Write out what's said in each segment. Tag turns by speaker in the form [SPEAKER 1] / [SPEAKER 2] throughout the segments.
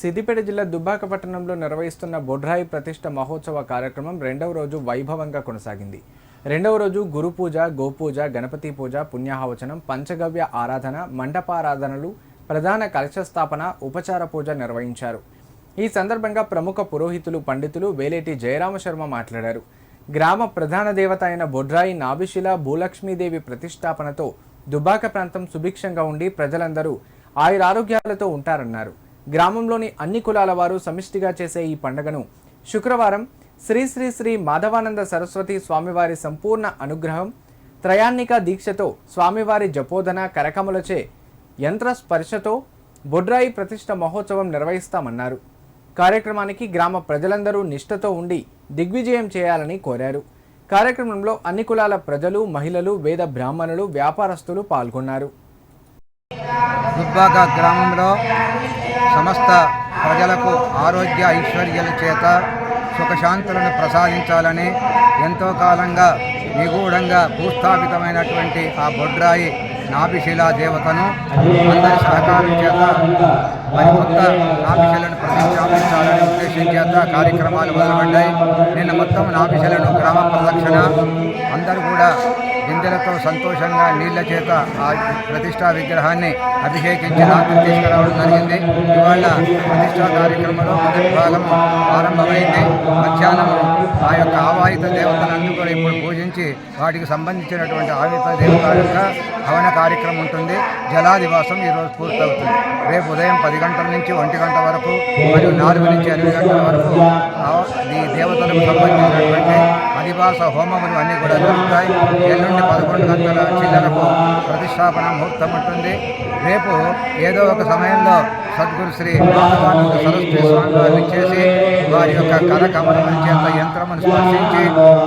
[SPEAKER 1] సిద్దిపేట జిల్లా దుబ్బాక పట్టణంలో నిర్వహిస్తున్న బొడ్రాయి ప్రతిష్ట మహోత్సవ కార్యక్రమం రెండవ రోజు వైభవంగా కొనసాగింది. రెండవ రోజు గురు పూజ గోపూజ గణపతి పూజ పుణ్యాహవచనం పంచగవ్య ఆరాధన మండపారాధనలు ప్రధాన కలశస్థాపన ఉపచార పూజ నిర్వహించారు. ఈ సందర్భంగా ప్రముఖ పురోహితులు పండితులు వేలేటి జయరామ శర్మ మాట్లాడారు. గ్రామ ప్రధాన దేవత అయిన బొడ్రాయి నాభిశిల భూలక్ష్మీదేవి ప్రతిష్టాపనతో దుబ్బాక ప్రాంతం సుభిక్షంగా ఉండి ప్రజలందరూ ఆయురారోగ్యాలతో ఉంటారన్నారు. గ్రామంలోని అన్ని కులాల వారు సమిష్టిగా చేసే ఈ పండుగను శుక్రవారం శ్రీ శ్రీ శ్రీ మాధవానంద సరస్వతి స్వామివారి సంపూర్ణ అనుగ్రహం త్రయాన్నిక దీక్షతో స్వామివారి జపోధన కరకములచే యంత్ర స్పర్శతో బొడ్రాయి ప్రతిష్ట మహోత్సవం నిర్వహిస్తామన్నారు. కార్యక్రమానికి గ్రామ ప్రజలందరూ నిష్ఠతో ఉండి దిగ్విజయం చేయాలని కోరారు. కార్యక్రమంలో అన్ని కులాల ప్రజలు మహిళలు వేద బ్రాహ్మణులు వ్యాపారస్తులు పాల్గొన్నారు.
[SPEAKER 2] గ్రామంలో సమస్త ప్రజలకు ఆరోగ్య ఐశ్వర్యాల చేత సుఖశాంతులను ప్రసాదించాలని ఎంతో కాలంగా నిగూఢంగా భూస్థాపితమైనటువంటి ఆ బొడ్రాయి నాభిశిలా దేవతను అందరి సహకారం చేత మరి కొత్త నాభిశిలను ప్రతిష్టాపించాలనే ఉద్దేశం చేత కార్యక్రమాలు మొదలుపడ్డాయి. నిన్న మొత్తం నాభిశలను గ్రామ ప్రదక్షిణ. అందరూ కూడా గింజలతో సంతోషంగా నీళ్ళ చేత ఆ ప్రతిష్టా విగ్రహాన్ని అభిషేకించి నాకు తీసుకురావడం జరిగింది. ఇవాళ ప్రతిష్టా కార్యక్రమంలో మొదటి భాగం ప్రారంభమైంది మధ్యాహ్నం ఆ యొక్క ఆవాహిత దేవతలను కూడా ఇప్పుడు పూజించి వాటికి సంబంధించినటువంటి ఆవిత దేవత యొక్క హవన కార్యక్రమం ఉంటుంది. జలాదివాసం ఈరోజు పూర్తవుతుంది. రేపు ఉదయం పది గంటల నుంచి ఒంటి గంట వరకు మరియు నాలుగు నుంచి ఎనిమిది గంటల వరకు ఈ దేవతలకు సంబంధించినటువంటి అధివాస హోమములు అన్నీ కూడా జరుగుతాయి. ఎల్లుండి పదకొండు గంటల చిల్లరకు ప్రతిష్టాపన ముహూర్తం ఉంటుంది. రేపు ఏదో ఒక సమయంలో సద్గురు శ్రీ మాధవానంద సరస్వతి స్వామి వారిని చేసి వారి యొక్క కర కమలముల చేత యంత్రమును స్పర్శించి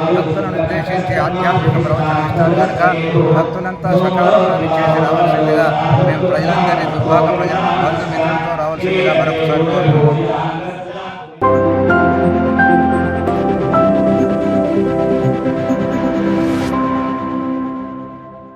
[SPEAKER 2] భక్తులను ఉద్దేశించి ఆధ్యాత్మిక ప్రవచనం ఇస్తారు కనుక భక్తులంతా సకాలంలో చేసి రావాల్సిందిగా మేము ప్రజలందరినీ దుర్భాగ ప్రజలను మరొకసారి కోరుతున్నాం